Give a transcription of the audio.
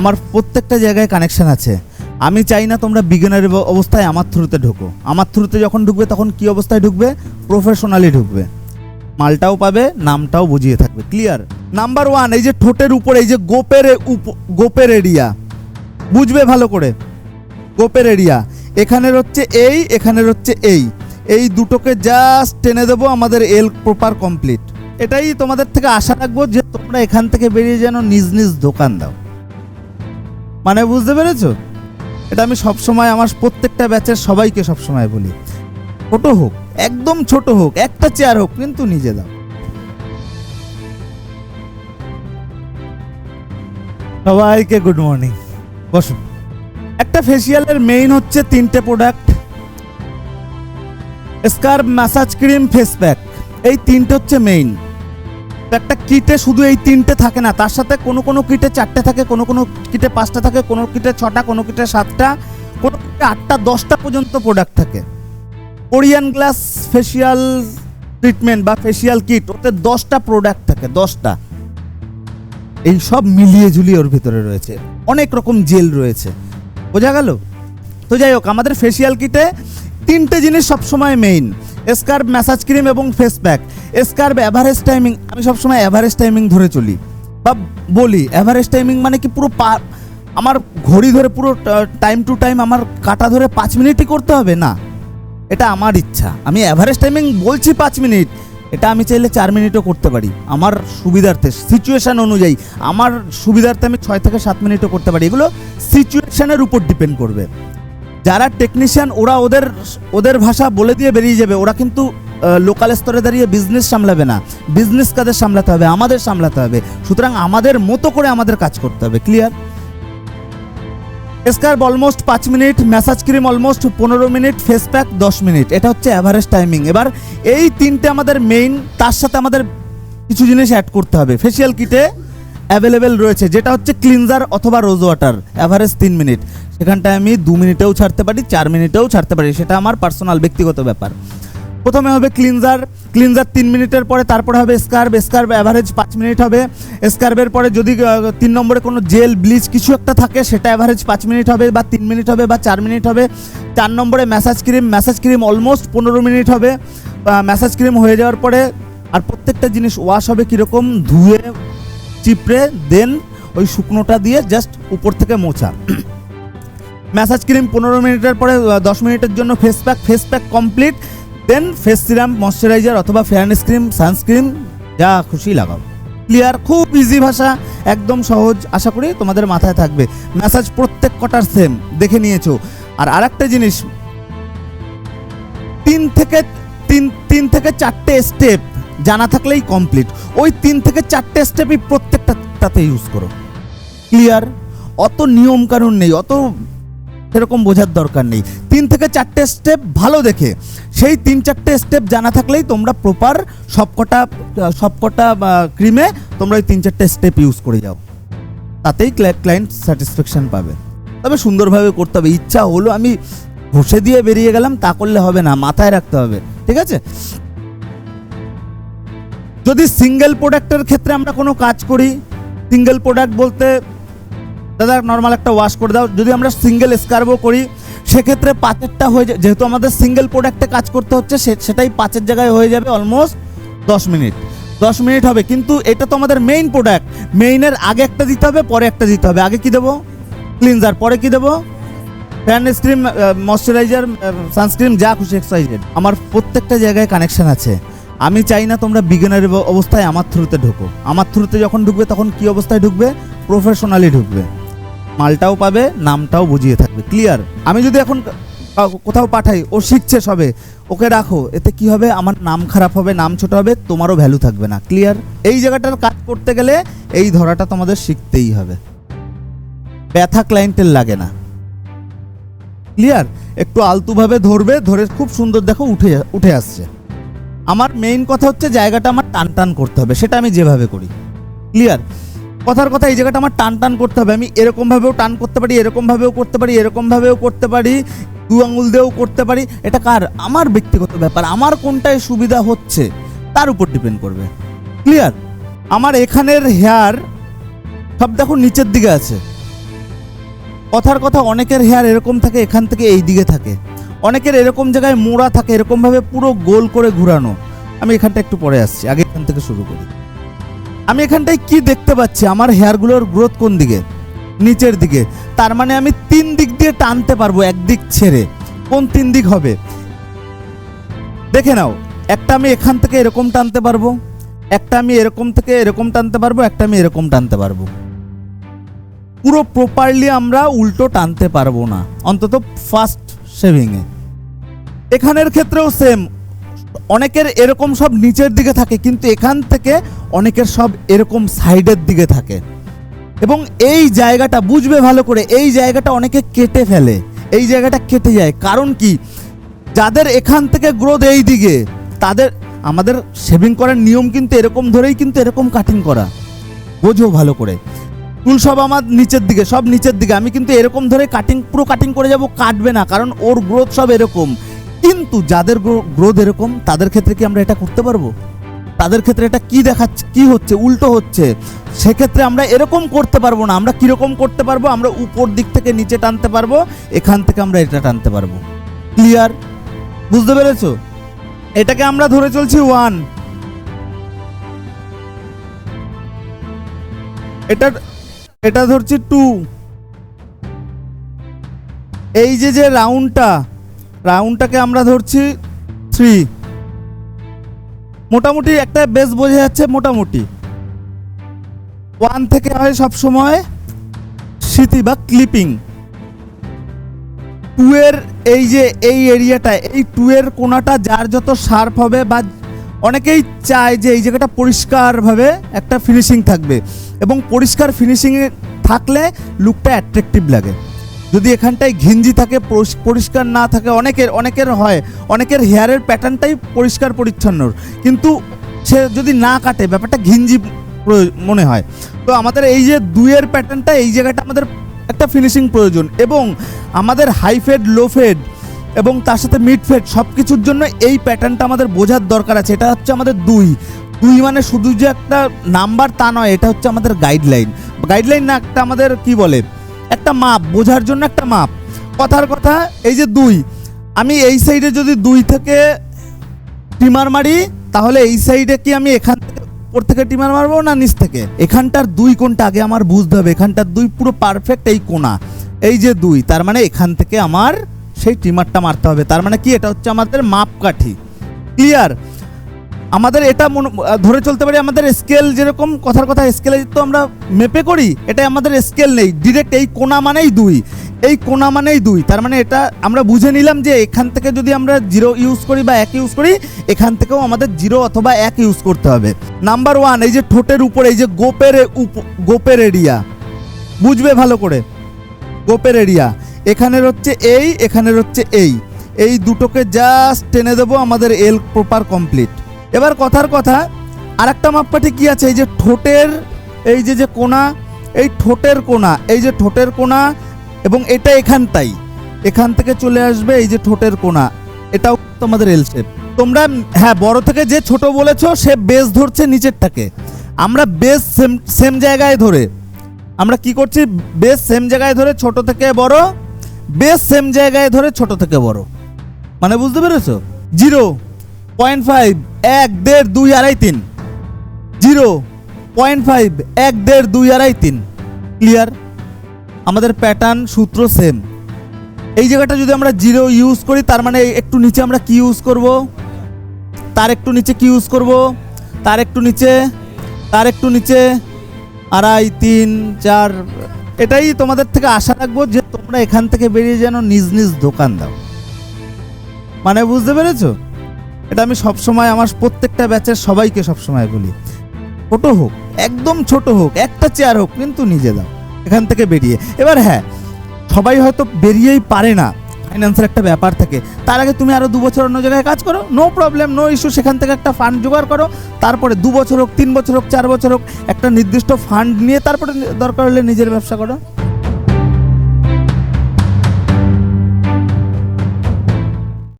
আমার প্রত্যেকটা জায়গায় কানেকশন আছে। আমি চাই না তোমরা বিগিনার অবস্থায় আমার থ্রুতে ঢোকো। আমার থ্রুতে যখন ঢুকবে, তখন কি অবস্থায় ঢুকবে? প্রফেশনালি ঢুকবে। মালটাও পাবে, নামটাও বুঝিয়ে থাকবে। ক্লিয়ার নাম্বার ওয়ান এই যে ঠোঁটের উপরে, এই যে গোপের গোপের এরিয়া বুঝবে ভালো করে? গোপের এরিয়া এখানের হচ্ছে এই, এখানের হচ্ছে এই। এই দুটোকে জাস্ট টেনে দেবো, আমাদের এল প্রপার কমপ্লিট এটাই তোমাদের থেকে আশা রাখব যে তোমরা এখান থেকে বেরিয়ে যেন নিজ নিজ দোকান দাও। মানে বুঝতে পেরেছ? এটা আমি সবসময় আমার প্রত্যেকটা ব্যাচের সবাইকে সবসময় বলি। ছোট হোক, একদম ছোট হোক, একটা চেয়ার হোক, কিন্তু নিজে দাও। সবাইকে গুড মর্নিং বসুন। একটা ফেসিয়ালের মেইন হচ্ছে তিনটে product scrub massage cream face pack এই তিনটে হচ্ছে মেইন একটা কিটে শুধু এই তিনটে থাকে না, তার সাথে কোনো কোনো কিটে চারটে থাকে, কোনো কোনো কিটে পাঁচটা থাকে, কোনো কিটে ছটা, কোনো কিটে সাতটা, কোনো কিটে আটটা, দশটা পর্যন্ত প্রোডাক্ট থাকে। কোরিয়ান গ্লাস ফেসিয়াল ট্রিটমেন্ট বা ফেসিয়াল কিট ওতে দশটা প্রোডাক্ট থাকে, দশটা। এই সব মিলিয়ে ঝুলিয়ে ওর ভিতরে রয়েছে। অনেক রকম জেল রয়েছে। বোঝা গেল? তো যাই হোক, আমাদের ফেসিয়াল কিটে তিনটে জিনিস সবসময় মেইন স্কার্ব ম্যাসাজ ক্রিম এবং face pack scrub average timing আমি সবসময় অ্যাভারেজ টাইমিং ধরে চলি। বা বলি অ্যাভারেজ টাইমিং মানে কি পুরো পা আমার ঘড়ি ধরে পুরো টাইম টু টাইম আমার কাটা ধরে পাঁচ মিনিটই করতে হবে? না। এটা আমার ইচ্ছা। আমি অ্যাভারেজ টাইমিং বলছি পাঁচ মিনিট। এটা আমি চাইলে চার মিনিটও করতে পারি। আমার সুবিধার্থে সিচুয়েশান অনুযায়ী, আমার সুবিধার্থে আমি ছয় থেকে সাত মিনিটও করতে পারি। এগুলো সিচুয়েশানের উপর ডিপেন্ড করবে। যারা টেকনিশিয়ান ওরা ওদের ওদের ভাষা বলে দিয়ে বেরিয়ে যাবে। ওরা কিন্তু লোকাল স্তরে দাঁড়িয়ে বিজনেস সামলাবে না। বিজনেস কাদের সামলাতে হবে? আমাদের সামলাতে হবে। সুতরাং আমাদের মতো করে আমাদের কাজ করতে হবে। ক্লিয়ার স্কার্ব অলমোস্ট পাঁচ মিনিট ম্যাসাজ ক্রিম অলমোস্ট পনেরো মিনিট ফেস প্যাক দশ মিনিট এটা হচ্ছে অ্যাভারেজ টাইমিং এবার এই তিনটে আমাদের মেইন তার সাথে আমাদের কিছু জিনিস অ্যাড করতে হবে। ফেসিয়াল কিটে অ্যাভেলেবেল রয়েছে, যেটা হচ্ছে ক্লিনজার অথবা রোজ ওয়াটার অ্যাভারেজ তিন মিনিট। সেখানটায় আমি দু মিনিটেও ছাড়তে পারি, চার মিনিটেও ছাড়তে পারি, সেটা আমার পার্সোনাল ব্যক্তিগত ব্যাপার। প্রথমে হবে ক্লিনজার ক্লিনজার তিন মিনিটের পরে, তারপরে হবে স্কার্ব স্কার্ব অ্যাভারেজ পাঁচ মিনিট হবে। স্কার্বের পরে যদি তিন নম্বরে কোনো জেল ব্লিচ কিছু একটা থাকে, সেটা অ্যাভারেজ পাঁচ মিনিট হবে বা তিন মিনিট হবে বা চার মিনিট হবে। চার নম্বরে massage cream massage cream almost পনেরো মিনিট হবে। ম্যাসাজ ক্রিম হয়ে যাওয়ার পরে আর প্রত্যেকটা জিনিস ওয়াশ হবে কীরকম? ধুয়ে চিপড়ে দেন ওই শুকনোটা দিয়ে জাস্ট উপর থেকে মোছা। ম্যাসাজ ক্রিম পনেরো মিনিটের পরে দশ মিনিটের জন্য face pack face pack complete then face serum moisturiser অথবা ফেয়ারনেস ক্রিম সানস্ক্রিন যা খুশি লাগাও। ক্লিয়ার খুব ইজি ভাষা, একদম সহজ, আশা করি তোমাদের মাথায় থাকবে। ম্যাসাজ প্রত্যেক কটার সেম দেখে নিয়েছো। আর আরেকটা জিনিস, তিন থেকে, তিন তিন থেকে চারটে স্টেপ জানা থাকলেই কমপ্লিট ওই তিন থেকে চারটে স্টেপই প্রত্যেকটাতে ইউজ করো। ক্লিয়ার অত নিয়ম কানুন নেই, অত সেরকম বোঝার দরকার নেই। তিন থেকে চারটে স্টেপ ভালো দেখে। সেই তিন চারটে স্টেপ জানা থাকলেই তোমরা প্রপার সবকটা সবকটা ক্রিমে তোমরা ওই তিন চারটে স্টেপ ইউজ করে যাও। তাতেই ক্লায়েন্ট স্যাটিসফ্যাকশন পাবে। তবে সুন্দরভাবে করতে হবে। ইচ্ছা হলো আমি ঘষে দিয়ে বেরিয়ে গেলাম, তা করলে হবে না, মাথায় রাখতে হবে। ঠিক আছে? যদি সিঙ্গেল প্রোডাক্টের ক্ষেত্রে আমরা কোনো কাজ করি সিঙ্গেল প্রোডাক্ট বলতে, দাদা নর্মাল একটা ওয়াশ করে দাও। যদি আমরা সিঙ্গেল স্কার্বও করি, সেক্ষেত্রে পাঁচেরটা হয়ে যায়। যেহেতু আমাদের সিঙ্গেল প্রোডাক্টে কাজ করতে হচ্ছে সেটাই পাঁচের জায়গায় হয়ে যাবে অলমোস্ট দশ মিনিট। দশ মিনিট হবে। কিন্তু এটা তো আমাদের মেইন প্রোডাক্ট মেইনের আগে একটা দিতে হবে, পরে একটা দিতে হবে। আগে কি দেবো? ক্লিনজার পরে কি দেবো? ফেয়ারনেস ক্রিম ময়শ্চারাইজার সানস্ক্রিন যা খুশি এক্সাইজেড আমার প্রত্যেকটা জায়গায় কানেকশন আছে। আমি চাই না তোমরা বিগিনার অবস্থায় আমার থ্রুতে ঢুকো। আমার থ্রুতে যখন ঢুকবে, তখন কি অবস্থায় ঢুকবে? প্রফেশনালি ঢুকবে। মালটাও পাবে, নামটাও বুঝিয়ে থাকবে। ক্লিয়ার আমি যদি এখন কোথাও পাঠাই, ও শিখছে সবে, ওকে রাখো। এতে কি হবে? আমার নাম খারাপ হবে, নাম ছোট হবে, তোমারও ভ্যালু থাকবে না। ক্লিয়ার এই জায়গাটার কাজ করতে গেলে এই ধরাটা তোমাদের শিখতেই হবে। ব্যথা ক্লায়েন্টের লাগে না। ক্লিয়ার একটু আলতুভাবে ধরবে, ধরে খুব সুন্দর দেখো, উঠে উঠে আসছে। আমার মেইন কথা হচ্ছে জায়গাটা আমার টান টান করতে হবে, সেটা আমি যেভাবে করি। ক্লিয়ার কথার কথা, এই জায়গাটা আমার টান টান করতে হবে। আমি এরকমভাবেও টান করতে পারি, এরকমভাবেও করতে পারি, এরকমভাবেও করতে পারি, দু আঙুল দিয়েও করতে পারি। এটা কার? আমার ব্যক্তিগত ব্যাপার। আমার কোনটায় সুবিধা হচ্ছে তার উপর ডিপেন্ড করবে। ক্লিয়ার আমার এখানের হেয়ার সব দেখো নিচের দিকে আছে। কথার কথা, অনেকের হেয়ার এরকম থাকে, এখান থেকে এই দিকে থাকে। অনেকের এরকম জায়গায় মোড়া থাকে, এরকমভাবে পুরো গোল করে ঘুরানো। আমি এখানটা একটু পরে আসছি, আগে এখান থেকে শুরু করি। আমি এখানটায় কি দেখতে পাচ্ছি? আমার হেয়ারগুলোর গ্রোথ কোন দিকে? নিচের দিকে। তার মানে আমি তিন দিক দিয়ে টানতে পারব একদিক ছেড়ে। কোন তিন দিক হবে? দেখে নাও, একটা আমি এখান থেকে এরকম টানতে পারব, একটা আমি এরকম থেকে এরকম টানতে পারব, একটা আমি এরকম টানতে পারব। পুরো প্রপারলি আমরা উল্টো টানতে পারব না, অন্তত ফার্স্ট শেভিংয়ে এখানের ক্ষেত্রেও সেম অনেকের এরকম সব নিচের দিকে থাকে, কিন্তু এখান থেকে অনেকের সব এরকম সাইডের দিকে থাকে। এবং এই জায়গাটা, বুঝবে ভালো করে, এই জায়গাটা অনেকে কেটে ফেলে। এই জায়গাটা কেটে যায়। কারণ কি? যাদের এখান থেকে গ্রোথ এই দিকে, তাদের, আমাদের শেভিং করার নিয়ম কিন্তু এরকম ধরেই কিন্তু এরকম কাটিং করা। বোঝো ভালো করে। চুল সব আমার নিচের দিকে, সব নিচের দিকে। আমি কিন্তু এরকম ধরে কাটিং পুরো কাটিং করে যাব, কাটবে না। কারণ ওর গ্রোথ সব এরকম। কিন্তু যাদের গ্রোথ এরকম, তাদের ক্ষেত্রে কি আমরা এটা করতে পারব? তাদের ক্ষেত্রে এটা কি দেখাচ্ছে, কি হচ্ছে, উল্টো হচ্ছে? সেক্ষেত্রে আমরা এরকম করতে পারব না। আমরা কীরকম করতে পারব? আমরা উপর দিক থেকে নিচে টানতে পারব, এখান থেকে আমরা এটা টানতে পারব। ক্লিয়ার বুঝতে পেরেছ? এটাকে আমরা ধরে চলছি ওয়ান এটা এটা ধরছি টু এই যে যে রাউন্ডটা রাউন্ডটাকে আমরা ধরছি থ্রি মোটামুটি একটা বেস বোঝা যাচ্ছে মোটামুটি। ওয়ান থেকে হয় সব সময় স্মৃতি বা ক্লিপিং টু এর এই যে এই এরিয়াটা এই টু এর কোনাটা যার যত শার্প হবে বা অনেকেই চায় যে এই জায়গাটা পরিষ্কারভাবে একটা ফিনিশিং থাকবে। এবং পরিষ্কার ফিনিশিংয়ে থাকলে লুকটা অ্যাট্রাকটিভ লাগে। যদি এখানটায় ঘিঞ্জি থাকে পরিষ্কার না থাকে, অনেকের অনেকের হয়, অনেকের হেয়ারের প্যাটার্নটাই পরিষ্কার পরিচ্ছন্ন। কিন্তু সে যদি না কাটে, ব্যাপারটা ঘিঞ্জি মনে হয়। তো আমাদের এই যে দুইয়ের প্যাটার্নটা এই জায়গাটা আমাদের একটা ফিনিশিং প্রয়োজন এবং আমাদের হাই ফেড লো ফেড এবং তার সাথে মিড ফেড সব কিছুর জন্য এই প্যাটার্নটা আমাদের বোঝার দরকার আছে। এটা হচ্ছে আমাদের দুই। দুই মানে শুধু যে একটা নাম্বার তা নয়, এটা হচ্ছে আমাদের গাইডলাইন গাইডলাইন না, একটা আমাদের কি বলে? একটা মাপ, বোঝার জন্য একটা মাপ। কথার কথা, এই যে দুই, আমি এই সাইডে যদি দুই থেকে টিমার মারি, তাহলে এই সাইডে কি আমি এখান থেকে উপর থেকে টিমার মারবো না নিচ থেকে? এখানটার দুই কোনটা আগে আমার বুঝতে হবে। এখানটার দুই পুরো পারফেক্ট এই কোনা এই যে দুই, তার মানে এখান থেকে আমার সেই টিমারটা মারতে হবে। তার মানে কি? এটা হচ্ছে আমাদের মাপকাঠি। ক্লিয়ার আমাদের এটা ধরে চলতে পারি, আমাদের স্কেল যেরকম, কথার কথা স্কেলে তো আমরা মেপে করি এটা আমাদের স্কেল নেই। ডিরেক্ট এই কোনা মানেই দুই। এই কোনা মানেই দুই। তার মানে এটা আমরা বুঝে নিলাম যে এখান থেকে যদি আমরা জিরো ইউজ করি বা এক ইউজ করি, এখান থেকেও আমাদের জিরো অথবা এক ইউজ করতে হবে। নাম্বার ওয়ান এই যে ঠোঁটের উপরে, এই যে গোপের গোপের এরিয়া বুঝবে ভালো করে? গোপের এরিয়া এখানের হচ্ছে এই, এখানের হচ্ছে এই। এই দুটোকে জাস্ট টেনে দেবো, আমাদের এল প্রপার কমপ্লিট এবার কথার কথা আর একটা মাপকাঠি কি আছে? এই যে ঠোঁটের, এই যে যে কোনা এই ঠোঁটের কোনা এই যে ঠোঁটের কোনা এবং এটা এখানটাই, এখান থেকে চলে আসবে এই যে ঠোঁটের কোনা এটাও তোমাদের এল শেপ তোমরা হ্যাঁ বড় থেকে যে ছোট বলেছ, সে বেস ধরছে নিচেরটাকে আমরা বেস সেম সেম জায়গায় ধরে, আমরা কি করছি? বেস সেম জায়গায় ধরে ছোট থেকে বড় বেস সেম জায়গায় ধরে ছোট থেকে বড়। মানে বুঝতে পেরেছ? জিরো পয়েন্ট ফাইভ, এক দেড়, দুই আড়াই তিন। জিরো, পয়েন্ট ফাইভ, এক দেড়, দুই আড়াই তিন। ক্লিয়ার আমাদের প্যাটার্ন সূত্র সেম এই জায়গাটা যদি আমরা জিরো ইউজ করি, তার মানে একটু নিচে আমরা কি ইউজ করব? তার একটু নিচে কি ইউজ করব? তার একটু নিচে, তার একটু নিচে, আড়াই, তিন, চার। এটাই তোমাদের থেকে আশা রাখব যে তোমরা এখান থেকে বেরিয়ে যেন নিজ নিজ দোকান দাও। মানে বুঝতে পেরেছ? এটা আমি সবসময় আমার প্রত্যেকটা ব্যাচের সবাইকে সবসময় বলি। ছোট হোক, একদম ছোট হোক, একটা চেয়ার হোক, কিন্তু নিজে দাও, এখান থেকে বেরিয়ে। এবার হ্যাঁ সবাই হয়তো বেরিয়েই পারে না। ফাইন্যান্সের একটা ব্যাপার থাকে। তার আগে তুমি আরও দু বছর অন্য জায়গায় কাজ করো নো প্রবলেম নো ইস্যু সেখান থেকে একটা ফান্ড জোগাড় করো। তারপরে দু বছর হোক, তিন বছর হোক, চার বছর হোক, একটা নির্দিষ্ট ফান্ড নিয়ে তারপরে দরকার হলে নিজের ব্যবসা করো।